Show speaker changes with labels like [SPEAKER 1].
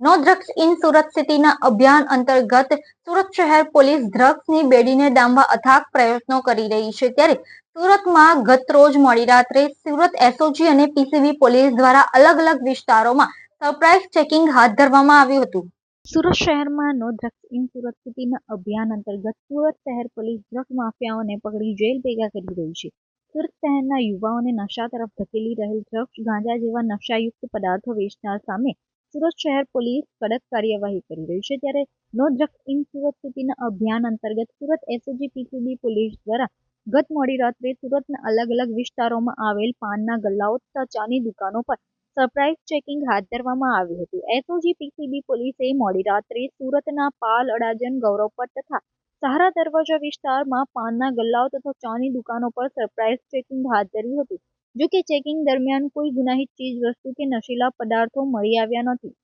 [SPEAKER 1] No drugs in Surat સિટીના અભિયાન અંતર્ગત સુરત શહેર પોલીસ ડ્રગ્સની બેડીને ડામવા અથાક પ્રયત્નો કરી રહી છે. ત્યારે સુરતમાં ગત રોજ મોડી રાત્રે સુરત એસઓજી અને પીસીબી પોલીસ દ્વારા અલગ અલગ વિસ્તારોમાં સરપ્રાઇઝ ચેકિંગ હાથ ધરવામાં આવ્યું હતું. સુરત શહેરમાં નો ડ્રગ્સ ઇન સુરત સિટીના અભિયાન અંતર્ગત સુરત શહેર પોલીસ ડ્રગ માફિયાઓને પકડી જેલ ભેગા કરી રહી છે. સુરત શહેરના યુવાઓને નશા તરફ ધકેલી રહેલ ડ્રગ્સ ગાંજા જેવા નશાયુક્ત પદાર્થો વેચનાર સામે સુરત શહેર પોલીસ કડક કાર્યવાહી કરી રહી છે. ત્યારે નો ડ્રગ ઇન સુરત સિટીના અભિયાન અંતર્ગત સુરત એસઓજી પીસીબી પોલીસ દ્વારા ગત મોડી રાત્રે સુરતના અલગ અલગ વિસ્તારોમાં આવેલ પાનના ગલ્લાઓ તથા ચાની દુકાનો પર સરપ્રાઇઝ ચેકિંગ હાથ ધરવામાં આવ્યું હતું. એસઓજી પીસીબી પોલીસે મોડી રાત્રે સુરતના પાલ અડાજન ગૌરવપટ તથા સહારા દરવાજા વિસ્તારમાં પાનના ગલ્લાઓ તથા ચાની દુકાનો પર સરપ્રાઇઝ ચેકિંગ હાથ ધર્યું હતું. જો કે ચેકિંગ દરમિયાન કોઈ ગુનાહિત ચીજ વસ્તુ કે નશીલા પદાર્થો મળી આવ્યા નથી.